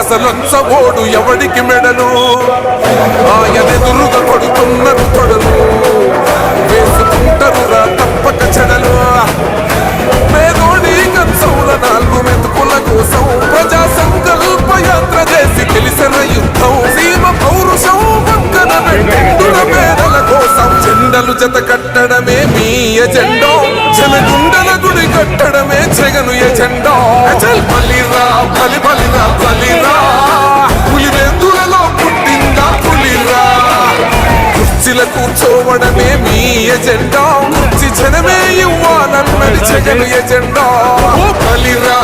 అసలొచ్చ ఓడు ఎవడికి మెడలు? ఆయనెదురుగా కొడుతున్నారు తొడలు వేసుకుంటారురా తప్పక చెడలు. పేదోడి కన్సౌల నాలుగు మెతుకుల కోసం ప్రజా సంకల్ప యాత్ర చేసి గెలిసిన యుద్ధం. సీమ పౌరుషం పక్కన పెట్టిండుల పేదల కోసం జెండలు జత కట్టడమే మీ ఎజెండో. జనగుండల గుడి కట్టడమే జగను ఎజెండో. అచల్ బలిరా బలి కుర్చీల కూర్చోవడమే మీ ఎజెండా. జనమే ఇవ్వాలన్నది జగను ఎజెండా. బలిరా బలి బలిరా బలిరా